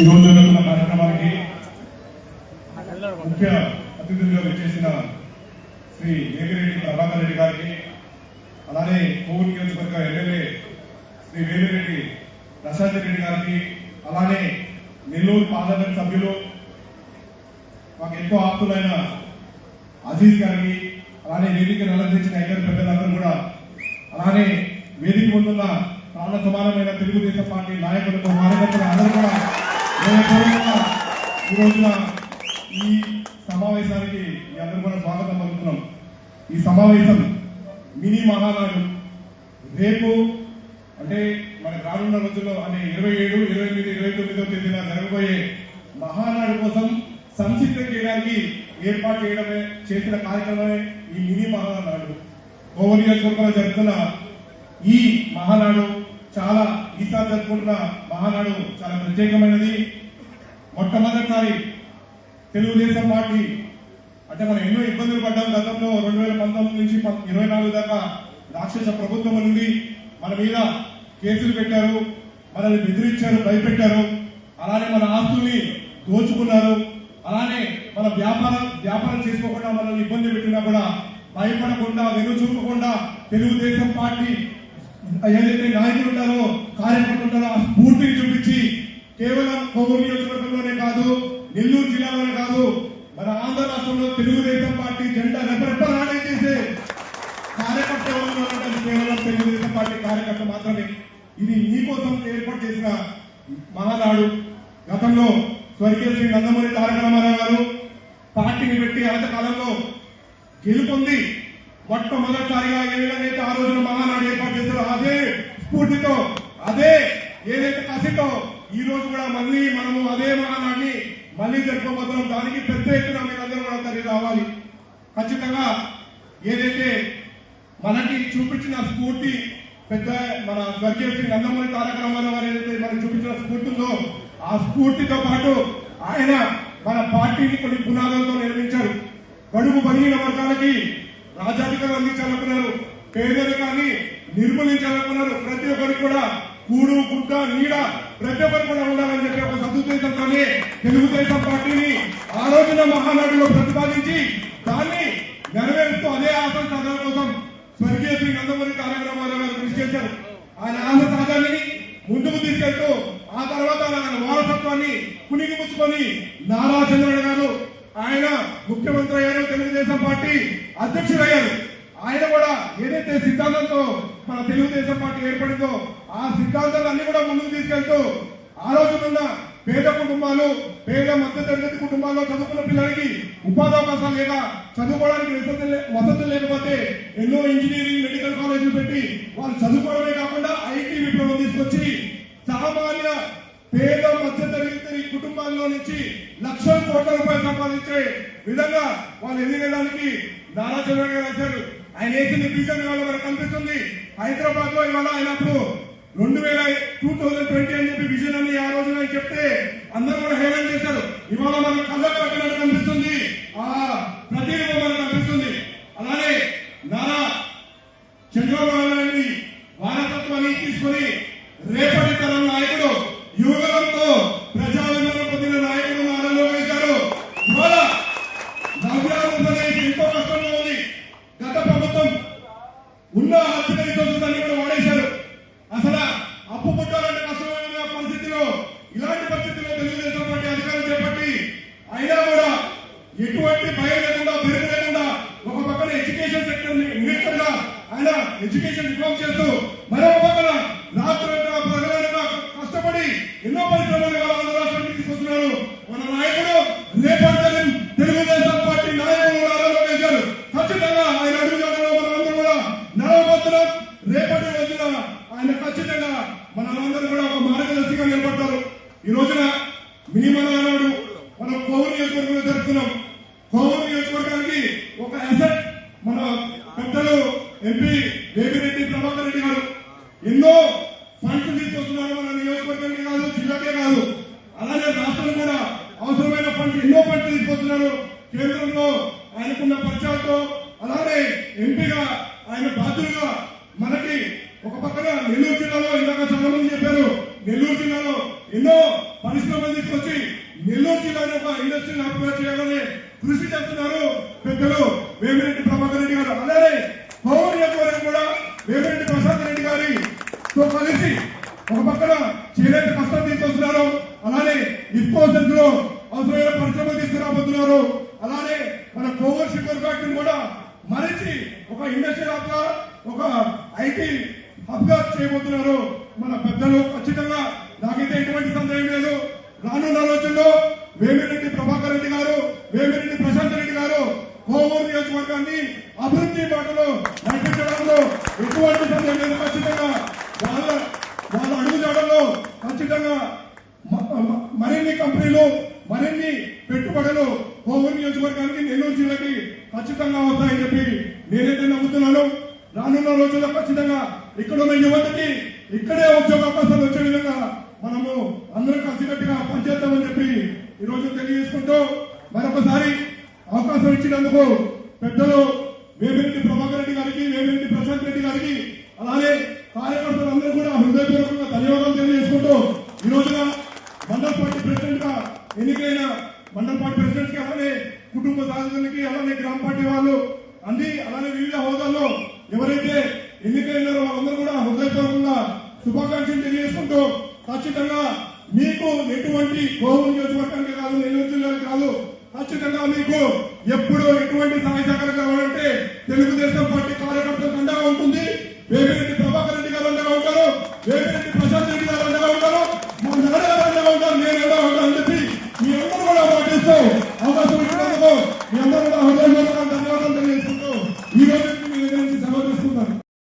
ఈరోజు జరుగుతున్న కార్యక్రమానికి ముఖ్య అతిథులుగా విచ్చేసిన శ్రీ వేమిరెడ్డి ప్రభాకర్ రెడ్డి గారికి అలానే కోవూరు నియోజకవర్గ ఎమ్మెల్యే శ్రీ వేమిరెడ్డి ప్రశాంత్ రెడ్డి గారికి అలానే నెల్లూరు పార్లమెంట్ సభ్యులు మాకు ఎంతో ఆప్తులైన అజీజ్ గారికి అలానే వేదికను అలంకరించిన ఇద్దరు పెద్దలందరూ కూడా అలానే వేదిక ముందున్న ప్రాణ సమానమైన తెలుగుదేశం పార్టీ నాయకులకు కార్యకర్తలు అందరూ కూడా హృదయపూర్వకంగా ఈ రోజున ఈ సమావేశానికి మీ అందరూ కూడా స్వాగతం పలుకుతున్నాం ఈ సమావేశం మినీ మహానాడు రేపు అంటే మన రానున్న రోజుల్లో అంటే ఇరవై ఏడు ఇరవై ఎనిమిది ఇరవై తొమ్మిదో తేదీన జరగబోయే మహానాడు కోసం సంసిద్ధం చేయడానికి ఏర్పాటు చేయడమే చేసిన కార్యక్రమమే ఈ మినీ మహానాడు కోవలి నియోజకవర్గంలో జరుగుతున్న ఈ మహానాడు చాలా ఈసారి జరుపుకుంటున్న మహానాడు చాలా ప్రత్యేకమైనది. మొట్టమొదటిసారి తెలుగుదేశం పార్టీ అంటే మనం ఎన్నో ఇబ్బందులు పడ్డాం గతంలో రెండు వేల పంతొమ్మిది నుంచి ప- ఇరవై నాలుగు దాకా రాక్షస ప్రభుత్వం నుండి మన మీద కేసులు పెట్టారు మనల్ని బెదిరించారు భయపెట్టారు. అలానే మన ఆస్తుల్ని దోచుకున్నారు. అలానే మన వ్యాపారం వ్యాపారం చేసుకోకుండా మనల్ని ఇబ్బంది పెట్టినా కూడా భయపడకుండా వెనుచూపకుండా తెలుగుదేశం పార్టీ ఏదైతే నాయకులు ఉంటారో కార్యకర్తలు ఉంటారో ఆ స్ఫూర్తిని చూపించి కేవలం కొవ్వూరు నియోజకవర్గంలోనే కాదు నెల్లూరు జిల్లాలోనే కాదు మన ఆంధ్ర రాష్ట్రంలో తెలుగుదేశం పార్టీ జెండా రెపరెపలాడే చేసే కార్యకర్త కేవలం తెలుగుదేశం పార్టీ కార్యకర్త మాత్రమే. ఇది మీకోసం ఏర్పాటు చేసిన మహానాడు. గతంలో స్వర్గీయ శ్రీ నందమూరి తారక రామారావు గారు పార్టీని పెట్టి కాలంలో గెలుపొంది మొట్టమొదటిసారిగా ఏ విధంగా అయితే ఆ రోజున మహానాడు ఏర్పాటు చేశారో అదే స్ఫూర్తితో అదే ఏదైతే కసితో ఈ రోజు కూడా మళ్ళీ మనము అదే మహానాడిని మళ్ళీ జరుపుకోబోతున్నాం. దానికి పెద్ద ఎత్తున మీరందరూ కూడా తరలి రావాలి. ఖచ్చితంగా ఏదైతే మనకి చూపించిన స్ఫూర్తి పెద్ద మన స్వర్గీయ శ్రీ నందమూరి తారక రామారావు గారు ఏదైతే మనకు చూపించిన స్ఫూర్తి ఉందో ఆ స్ఫూర్తితో పాటు ఆయన మన పార్టీని కొన్ని పునాదులతో నిర్మించారు. బడుగు బలిగిన వర్గాలకి రాజాధికారులు అందించాలనుకున్నారు పేదరికాన్ని నిర్మూలించాలనుకున్నారు ప్రతి ఒక్కరికి కూడా కూడు గుడ్డ నీడ ప్రతి ఒక్కరు కూడా ఉండాలని చెప్పి ఒక సదుద్దేశంతోనే తెలుగుదేశం పార్టీని ఆ రోజున మహానాడులో ప్రతిపాదించి దాన్ని నెరవేరుస్తూ అదే ఆశ సాధన కోసం స్వర్గీయ శ్రీ నందమూరి తారక రామారావు గారు కృషి చేశారు? ఆయన ఆశ సాధనని ముందుకు తీసుకెళ్తూ ఆ తర్వాత ఆయన వారసత్వాన్ని కునిగి పుచ్చుకొని నారా చంద్రుడు గారు ఆయన ముఖ్యమంత్రి అయ్యారు తెలుగుదేశం పార్టీ. అధ్యక్షుడయ్యారు ఆయన కూడా ఏదైతే సిద్ధాంతంతో మన తెలుగుదేశం పార్టీ ఏర్పడిందో ఆ సిద్ధాంతాలన్నీ కూడా ముందుకు తీసుకెళ్తూ ఆ రోజునున్న పేద కుటుంబాలు పేద మధ్య తరగతి కుటుంబాల్లో చదువుకున్న పిల్లలకి ఉపాధి అవకాశాలు లేక చదువుకోవడానికి వసతి లే- వసతులు లేకపోతే ఎన్నో ఇంజనీరింగ్ మెడికల్ కాలేజీలు పెట్టి వాళ్ళు చదువుకోవడమే కాకుండా ఐటీ విప్లవం తీసుకొచ్చి సామాన్య పేద మధ్య తరగతి కుటుంబాల్లో నుంచి లక్షల కోట్ల రూపాయలు సంపాదించే విధంగా వాళ్ళు ఎదిగడానికి నారా చంద్రబాబు గారు రాశారు ఆయన వేసిన బీజం ఇవాళ మనకు కనిపిస్తుంది. హైదరాబాద్లో ఇవాళ ఆయన అప్పుడు రెండు వేల టూ థౌజండ్ ట్వంటీ అని చెప్పి విజన్ అని ఆ రోజున ఆయన చెప్తే అందరూ కూడా హేళన చేశారు. ఇవాళ మన కళ్ళ కనిపిస్తుంది. ఆ ప్రతి మనకు కనిపిస్తుంది అలానే నారా చంద్రబాబు నాయుడు వారసత్వాన్ని తీసుకొని రేపటి తరం నాయకుడు యువగలంతో ప్రజాదరణ పొందిన నాయకుడు నారా లోకేష్ గారు ఇవాళ నవ్యాంధ్రప్రదేశ్ ఎంతో కష్టంలో ఉంది గత ప్రభుత్వం ఉన్న ఆర్థిక కూడా వాడేశారు. అసలు అప్పు పుట్టాలంటే కష్టమైన పరిస్థితిలో ఇలాంటి పరిస్థితుల్లో తెలుగుదేశం పార్టీ అధికారం చేపట్టి అయినా కూడా ఎటువంటి భయం లేకుండా బెరుగు లేకుండా ఒక పక్కన ఎడ్యుకేషన్ సెక్టర్ మినిస్టర్గా ఆయన ఎడ్యుకేషన్ రిఫార్మ్ చేస్తూ మరో పక్కన రాత్రంతా పగలనగా కష్టపడి ఎన్నో పరిశ్రమలు ఇవాళ ఆంధ్ర రాష్ట్రానికి తీసుకొస్తున్నారు మన నాయకుడు రేపటి తరం తెలుగుదేశం పార్టీ నాయకులు నారా లోకేష్ గారు ఖచ్చితంగా ఆయన అడుగుజాడలో మనమందరం కూడా నడవబోతున్నాం రేపటి రోజున ఆయన ఖచ్చితంగా మనమందరం కూడా ఒక మార్గదర్శిగా నిలబడతారు ఈ రోజున మినిమం నాడు మనం కోవూరు నియోజకవర్గంలో జరుపుతున్నాం కోవూరు నియోజకవర్గానికి ఒక అసెట్ మన పెద్దలు ఎంపీ వేమిరెడ్డి ప్రభాకర్ రెడ్డి గారు. ఎన్నో ఫండ్స్ తీసుకొస్తున్నారు మన నియోజకవర్గానికి కాదు జిల్లాకే కాదు. అలానే రాష్ట్రం కూడా అవసరమైన ఫండ్స్ ఎన్నో ఫండ్స్ తీసుకొస్తున్నారు. కేంద్రంలో ఆయనకున్న పరిచయాలతో అలానే ఎంపీగా ఆయన బాధ్యులుగా మనకి ఒక పక్కన నెల్లూరు జిల్లాలో ఇందాక చాలా మంది చెప్పారు. నెల్లూరు జిల్లాలో ఎన్నో పరిశ్రమలు తీసుకొచ్చి నెల్లూరు జిల్లాని ఒక ఇండస్ట్రీని అభివృద్ధి చేయాలని కృషి చేస్తున్నారు పెద్దలు వేమిరెడ్డి ప్రభాకర్ రెడ్డి గారు. అలానే పవన్ నియోజకవర్గం కూడా వేమిరెడ్డి ప్రసాద్ రెడ్డి గారితో కలిసి ఒక పక్కన చేనేత కష్టం తీసుకొస్తున్నారు. అలానే ఇఫ్కోసెస్లో అవసరమైన పరిశ్రమలు తీసుకురాబోతున్నారు. అలానే మన కోవర్ షుగర్ ఫ్యాక్టరీ కూడా మరిచి ఒక ఇండస్ట్రియల్ హబ్గా ఒక ఐటీ హబ్గా చేయబోతున్నారు. మన పెద్దలు ఖచ్చితంగా నాకైతే ఎటువంటి సందేహం లేదు. రానున్న రోజుల్లో వేమిరెడ్డి ప్రభాకర్ రెడ్డి గారు వేమిరెడ్డి ప్రశాంత్ రెడ్డి గారు కోవూరు నియోజకవర్గాన్ని అభివృద్ధి బాటలో నడిపించడంలో ఎటువంటి సందేహం లేదు. ఖచ్చితంగా వాళ్ళ వాళ్ళ అడుగుజాడల్లో ఖచ్చితంగా మరిన్ని కంపెనీలు మరిన్ని పెట్టుబడులు కోవూరు నియోజకవర్గానికి నెల్లూరు జిల్లాకి ఖచ్చితంగా వస్తాయని చెప్పి నేనైతే నమ్ముతున్నాను. రానున్న రోజుల్లో ఖచ్చితంగా ఇక్కడ ఉన్న యువతకి ఇక్కడే ఉద్యోగ అవకాశాలు వచ్చే విధంగా మనము అందరం కలిసికట్టుగా పనిచేద్దామని చెప్పి ఈ రోజు తెలియజేసుకుంటూ మరొకసారి అవకాశం ఇచ్చినందుకు పెద్దలు వేమిరెడ్డి ప్రభాకర్ రెడ్డి గారికి వేమిరెడ్డి ప్రశాంత్ రెడ్డి గారికి అలానే కార్యకర్తలందరూ కూడా హృదయపూర్వకంగా ధన్యవాదాలు తెలియజేసుకుంటూ ఈ రోజున మండల పార్టీ ప్రెసిడెంట్గా ఎన్నికైన మండల పార్టీ ప్రెసిడెంట్కి అలానే కుటుంబ సాధకులకి అలానే గ్రామ పార్టీ వాళ్ళు అన్ని అలానే వివిధ హోదాల్లో ఎవరైతే ఎన్నికైనారో వాళ్ళందరూ కూడా హృదయపూర్వకంగా శుభాకాంక్షలు తెలియజేసుకుంటూ ఖచ్చితంగా మీకు ఎటువంటి కోపం చేసుకోవటానికి కాదు నియోజకవర్గానికి కాదు ఖచ్చితంగా మీకు ఎప్పుడు ఎటువంటి సహాయ సహకారం కావాలంటే తెలుగుదేశం పార్టీ కార్యకర్తలు అండగా ఉంటుంది. వేమిరెడ్డి ప్రభాకర్ రెడ్డి గారు అండగా ఉంటారు. వేమిరెడ్డి